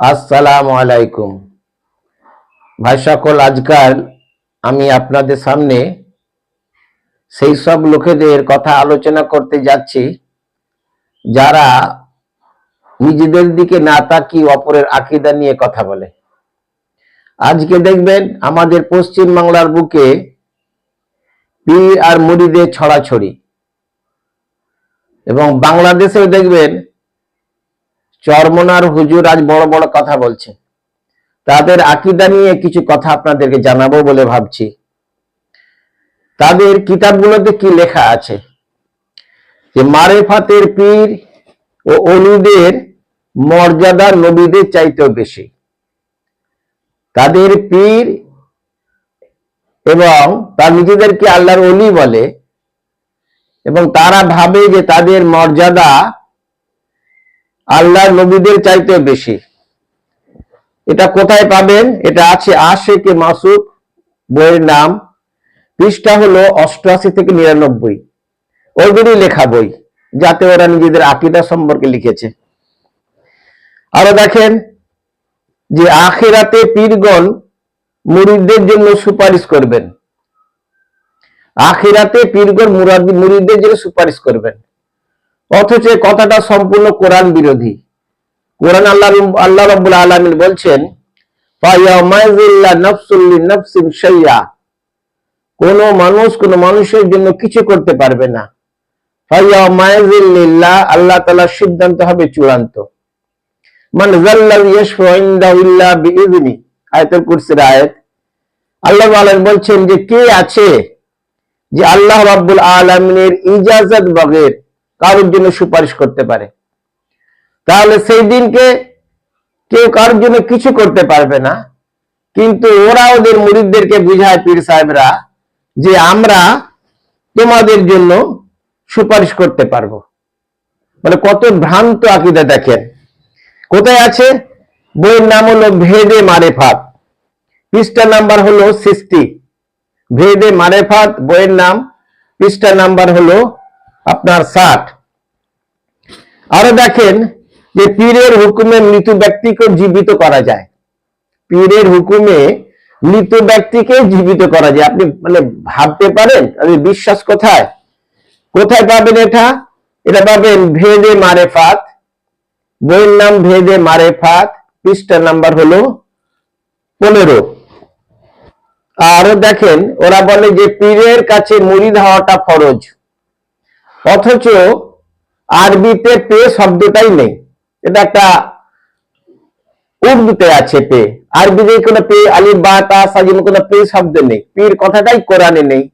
আসসালামু আলাইকুম। ভাই সকল, আজকাল আমি আপনাদের সামনে সেই সব লোকেদের কথা আলোচনা করতে যাচ্ছি, যারা নিজেদের দিকে না তাকিয়ে অপরের আকিদা নিয়ে কথা বলে। আজকে দেখবেন আমাদের পশ্চিম বাংলার বুকে পীর আর মুড়িদের ছড়াছড়ি। এবং বাংলাদেশেও দেখবেন চরমনার হুজুর আজ বড় বড় কথা বলছে। তাদের আকিদা নিয়ে কিছু কথা আপনাদেরকে জানাব বলে ভাবছি। তাদের কিতাবগুলোতে কি লেখা আছে? যে মারেফাতের পীর ও অলিদের মর্যাদা নবীদের চাইতেও বেশি। তাদের পীর এবং তার নিজেদেরকে আল্লাহর অলি বলে এবং তারা ভাবে যে তাদের মর্যাদা আল্লাহ নবীদের চাইতে বেশি। এটা কোথায় পাবেন? এটা আছে আশেকে মাসুক বইয়ের নাম। পৃষ্ঠা হলো অষ্টআশি থেকে নিরানব্বই। ওদেরই লেখা বই, যাতে ওরা নিজেদের আকিদা সম্পর্কে লিখেছে। আরও দেখেন যে আখেরাতে পীরগণ মুরিদদের জন্য সুপারিশ করবেন। আখেরাতে পীরগণ মুরাদি মুরিদদের জন্য সুপারিশ করবেন। অথচ কথাটা সম্পূর্ণ কোরআন বিরোধী। কোরআন আল্লাহ আল্লাহ রাব্বুল আলামিন বলছেন কোন মানুষ কোন মানুষের জন্য কিছু করতে পারবে না। আল্লাহ তাআলার সিদ্ধান্ত হবে চূড়ান্ত। মান আল্লাহ আলামিন বলছেন যে কে আছে যে আল্লাহ রাব্বুল আলামিনের ইজাজত বগের কারোর জন্য সুপারিশ করতে পারে। তাহলে সেই দিনকে কেউ কারোর জন্য কিছু করতে পারবে না, কিন্তু ওরা ওদের মুরিদদেরকে বুঝায় পীর সাহেবরা যে আমরা তোমাদের জন্য সুপারিশ করতে পারব। মানে কত ভ্রান্ত আকিদা দেখেন। কোথায় আছে? বইয়ের নাম হলো ভেদে মারেফাত। পৃষ্ঠা নাম্বার হলো সিক্সটি। ভেদে মারেফাত, বইয়ের নাম, পৃষ্ঠা নাম্বার হলো আপনার ষাট। আরও দেখেন যে পীরের হুকুমে মৃত ব্যক্তিকে জীবিত করা যায়। পীরের হুকুমে মৃত ব্যক্তিকে জীবিত করা যায়। আপনি মানে ভাবতে পারেন? আমি বিশ্বাস কোথায়? কোথায় পাবেন এটা? এটা পাবেন ভেদে মারেফাত। বইয়ের নাম ভেদে মারে মারেফাত। পৃষ্ঠা নাম্বার হলো পনেরো। আরও দেখেন, ওরা বলে যে পীরের কাছে মুড়িদ ধাওয়াটা ফরজ। অথচ আরবিতে পে শব্দটাই নেই। এটা একটা উর্দুতে আছে পে। আরবিতে কোনো পে, আলিফ, বা, তা সাজিম পে শব্দ নেই। পীর কথাটাই কোরআনে নেই।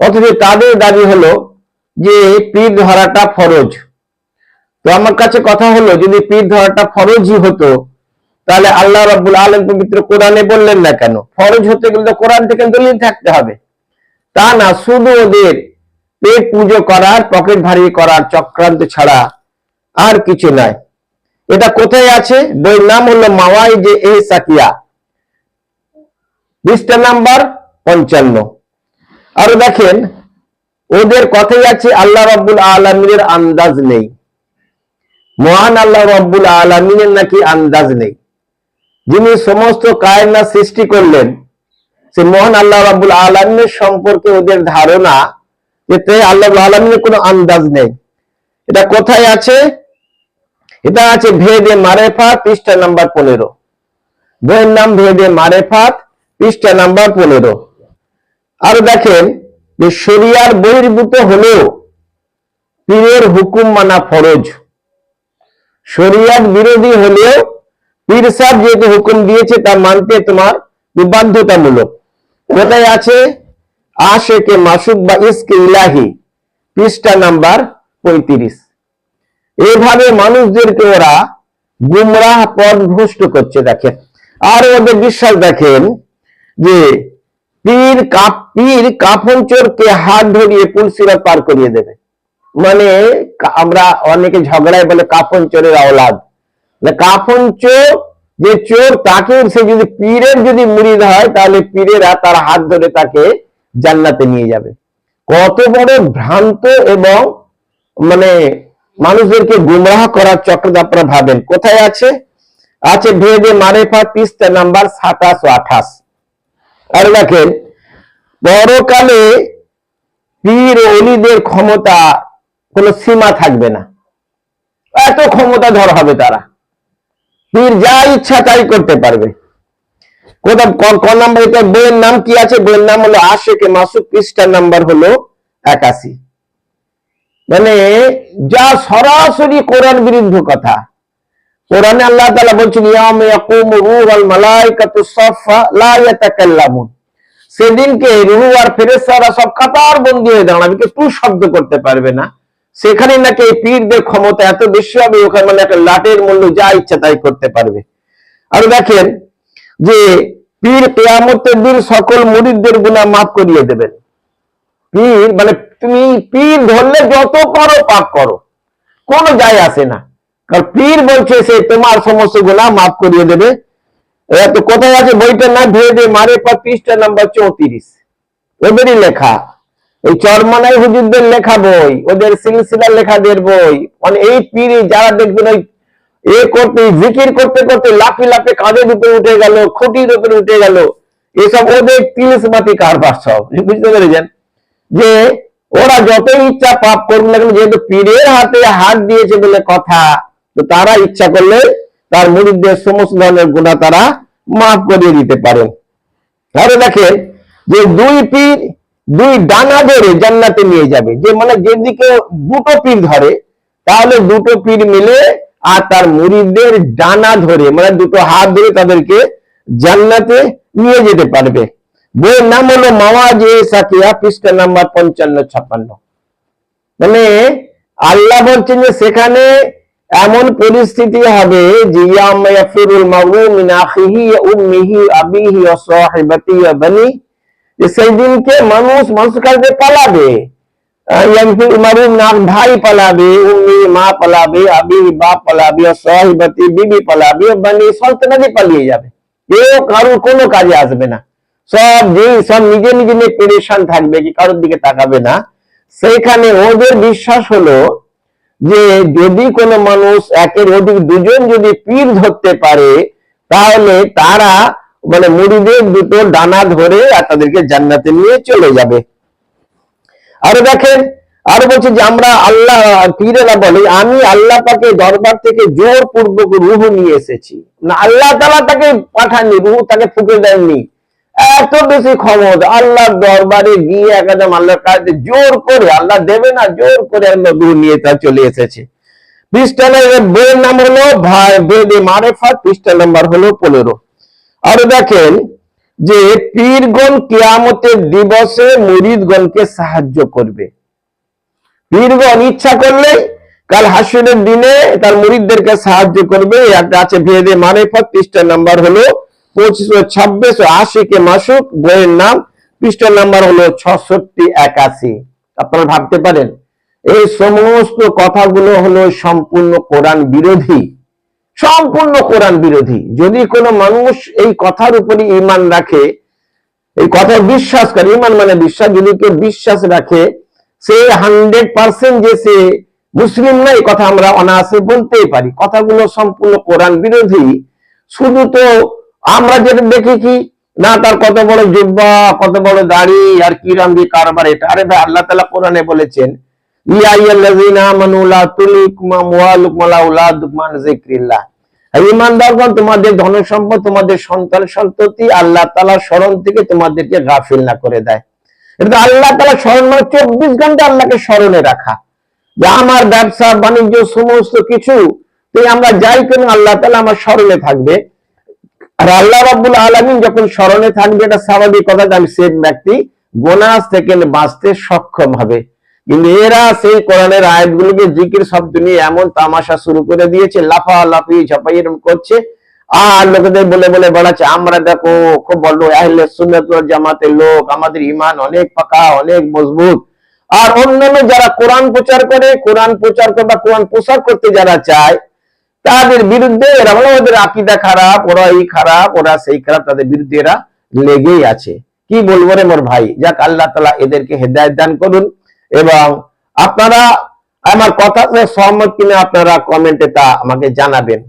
অথচ তাদের দাবি হলো যে পীর ধরাটা ফরজ। তো আমার কাছে কথা হলো, যদি পীর ধরাটা ফরজই হতো, তাহলে আল্লাহ রাব্বুল আলম পবিত্র কোরআনে বললেন না কেন? ফরজ হতে গেলে কোরআন থেকে দলিল থাকতে হবে। তা না, শুধু ওদের পেট পুজো করার, পকেট ভারী করার চক্রান্ত ছাড়া আর কিছু নয়। এটা কোথায় আছে? বইয়ের নাম হলো মাওয়াই যে এ সাকিয়া। পৃষ্ঠা নাম্বার পঞ্চান্ন। আরও দেখেন, ওদের কথাই আছে, আল্লাহ রব্বুল আলমিনের আন্দাজ নেই। মহান আল্লাহ রব্বুল আলমিনের নাকি আন্দাজ নেই। যিনি সমস্ত কায়না সৃষ্টি করলেন, সে মহান আল্লাহ রাবুল আলমের সম্পর্কে ওদের ধারণা এতে আল্লাহ আলমের কোনো আন্দাজ নেই। এটা কোথায় আছে? এটা আছে ভেদে মারেফাত পৃষ্ঠা নাম্বার পনেরো। বইয়ের নাম ভেদে মারেফাত পৃষ্ঠা নাম্বার পনেরো। আর দেখেন যে শরিয়ার বহির্ভূত হলেও পীরের হুকুম মানা ফরজ। শরিয়াত বিরোধী হলেও পীর সাহেব যেহেতু হুকুম দিয়েছে, তা মানতে তোমার বাধ্যতামূলক কোথায় আছে? আশেকে মাসুক বা ইসকে ইলাহি, পৃষ্ঠা নাম্বার পঁয়ত্রিশ। মানুষদেরকে ওরা গুমরাহ পথ ভ্রষ্ট করছে আর ওদের বিশ্বাস দেখেন যে পীর কাপ, পীর কাফন চোরকে হাত ধরিয়ে পুলসিরা পার করিয়ে দেবে। মানে আমরা অনেকে ঝগড়ায় বলে কাফন চোরের আওলাদ। কাফন চোর, যে চোর তাকে সে যদি পীরের যদি মুড়িদ হয় তাহলে পীরেরা তার হাত ধরে তাকে জান্নাতে নিয়ে যাবে। কত বড় ভ্রান্ত এবং মানে মানুষদেরকে গুমরাহ করার চক্র আপনারা ভাবেন। কোথায় আছে? আছে ভেদে মারেফা পৃষ্ঠা নাম্বার সাতাশ ও আঠাশ। আর দেখেন, পরকালে পীর অলিদের ক্ষমতা কোনো সীমা থাকবে না। এত ক্ষমতা ধর হবে তারা। পীর যা ইচ্ছা তাই করতে পারবে। নাম্বার এটা বইয়ের নাম কি আছে? বইয়ের নাম হলো আশেকে মাসুক। পৃষ্ঠার নাম্বার হলো একাশি। মানে যা সরাসরি কোরআন বিরুদ্ধ কথা। কোরআনে আল্লাহ বলছেন সেদিনকে রুহু আর ফেরেশতারা সব কাতার বন্দী হয়ে দাঁড়াবে কেউ শব্দ করতে পারবে না। সেখানে নাকি পীরদের ক্ষমতা এত বেশি হবে, ওখানে মানে একটা লাটের মূল্য যা ইচ্ছা তাই করতে পারবে। আর দেখেন যে পীর কেয়ামতের দিন সকল মুরিদদের গুনাহ মাফ করিয়ে দেবেন। পীর মানে তুমি পীর ধরলে যত করো পাপ করো, কোনো যায় আসে না। কারণ পীর বলছে সে তোমার সমস্ত গুনাহ মাফ করিয়ে দেবে। এরা তো কোথায় আছে? বইটার নাম ভেবে মারে পা, পৃষ্ঠা নাম্বার চৌত্রিশ। ওদেরই লেখা। এই চরমানাই হুজুরদের লেখা বই, ওদের সিলসিলার লেখাদের বই। মানে এই পীরে যারা দেখবেন ওই এ করতে, জিকির করতে করতে লাফি লাফে কাঁধের উপরে উঠে গেল খুঁটির উপরে উঠে গেল। এসব ওদের তিলসমাতি কারবার সব। বুঝতে পেরেছেন? যে ওরা যত ইচ্ছা পাপ করুক না যেহেতু পীরের হাতে হাত দিয়েছে বলে কথা, তো তারা ইচ্ছা করলে তার মুরিদদের সমস্ত ধরনের গুণা তারা মাফ করিয়ে দিতে পারেন আরও দেখেন যে দুই পীর, দুই ডানা ধরে জান্নাতে নিয়ে যাবে। যে মানে যেদিকে দুটো পীর ধরে, তাহলে দুটো পীর মিলে আর তার মুরিদদের ডানা ধরে মানে দুটো হাত ধরে তাদেরকে জান্নাতে নিয়ে যেতে পারবে। বইয়ের নাম হলো মাওয়াজে সাকিয়া, পৃষ্ঠা নাম্বার পঞ্চান্ন মানে আল্লাহ বলছেন যে সেখানে এমন পরিস্থিতি হবে যে সেই দিনকে মানুষ মানুষের কাছে পালাবে। ভাই পালাবে, উম্মি, মা পালাবে, আবি বাপ পালাবে ওয়া সাহিবাতি, বিবি পালাবে ওয়া বানি সন্তানাদি পালিয়ে যাবে। কেউ কারোর কোনো কাজে আসবে না। সব যে সব নিজে নিজে নিয়ে পেরেশান থাকবে কি কারোর দিকে তাকাবে না। সেইখানে ওদের বিশ্বাস হলো যে যদি কোনো মানুষ একের অধিক দুজন যদি পীর ধরতে পারে, তাহলে তারা মানে মুড়িদের দুটো ডানা ধরে আর তাদেরকে জান্নাতে নিয়ে চলে যাবে। আরও দেখেন, আরও বলছে যে আমরা আল্লাহ পীরেরা বলে, আমি আল্লাহ পাকে দরবার থেকে জোর পূর্বক রুহ নিয়ে এসেছি। না, আল্লাহ তালা তাকে পাঠাননি, রুহ তাকে ফুকে দেননি। এত বেশি ক্ষমতা, আল্লাহর দরবারে গিয়ে একদম আল্লাহর কাছে জোর করে, আল্লাহ দেবে না, জোর করে আল্লাহ রুহ নিয়ে তা চলে এসেছে। পৃষ্ঠা নম্বর বইয়ের নাম হলো, ভাই, বেদে মারেফাত, পৃষ্ঠা নাম্বার হলো পনেরো। আরও দেখেন যে পীরগণ কিয়ামতের দিবসে মুরিদগণকে সাহায্য করবে। পীরগণ ইচ্ছা করলে কাল হাসুরের দিনে তার মুরিদদেরকে সাহায্য করবে। আছে ভেদে মারেফত পৃষ্ঠা নাম্বার হলো পঁচিশ ও ছাব্বিশ ও আশি কে মাসুক, বইয়ের নাম পৃষ্ঠা নাম্বার হলো ছষট্টি একাশি। আপনারা ভাবতে পারেন, এই সমস্ত কথাগুলো হলো সম্পূর্ণ কোরআন বিরোধী। সম্পূর্ণ কোরআন বিরোধী। যদি কোনো মানুষ এই কথার উপরে ইমান রাখে, এই কথা বিশ্বাস করে ইমান মানে বিশ্বাস, যদি কেউ বিশ্বাস রাখে, সে হান্ড্রেড পার্সেন্ট যে সে মুসলিম না, এই কথা আমরা অনায়াসে বলতেই পারি। কথাগুলো সম্পূর্ণ কোরআন বিরোধী। শুধু তো আমরা যেটা দেখি কি, না, তার কত বড় জুব্বা, কত বড় দাড়ি, আর কিরাম দিয়ে কারবার এটা। আরে ভাই, আল্লাহ তালা কোরআনে বলেছেন, ইয়া আইয়াল্লাযীনা আমানু লা তুলিকুম আমওয়ালুকুম ওয়া আওলাদুকুম আন যিকরিল্লাহ। ইমানদারগণ তোমাদের ধন সম্পদ, তোমাদের সন্তান সন্ততি আল্লাহ তাআলার স্মরণ থেকে তোমাদেরকে গাফিল না করে দেয়। এটা আল্লাহ তাআলা স্মরণ মানে চব্বিশ ঘণ্টা আল্লাহকে স্মরণে রাখা। যে আমার ব্যবসা, বাণিজ্য, সমস্ত কিছু আমরা যাই কেন আল্লাহ তালা আমার স্মরণে থাকবে? আর আল্লাহ রাব্বুল আলামিন যখন স্মরণে থাকবে, এটা স্বাভাবিক কথা যে আমি সে ব্যক্তি, গোনাস থেকে বাঁচতে সক্ষম হবে। কিন্তু এরা সেই কোরআনের আয়াতগুলোকে জিকির শব্দ নিয়ে এমন তামাশা শুরু করে দিয়েছে লাফা লাফি ঝাপাই এরকম করছে। আর লোকেদের বলে বলে বেড়াচ্ছে, আমরা দেখো, খুব বড় আহলে সুন্নাত জামাতের লোক, আমাদের ইমান অনেক পাকা, অনেক মজবুত। আর অন্যান্য যারা কোরআন প্রচার করে, কোরআন প্রচার করে বা কোরআন প্রসার করতে যারা চায়, তাদের বিরুদ্ধে এরা বলে, ওদের আকিদা খারাপ, ওরা এই খারাপ, ওরা সেই খারাপ। তাদের বিরুদ্ধে এরা লেগেই আছে। কি বলব রে মোর ভাই? যাক, আল্লাহ তালা এদেরকে হেদায়ত দান করুন। এবং আপনারা আমার কথা সহমত কিনা আপনারা কমেন্টে তা আমাকে জানাবেন।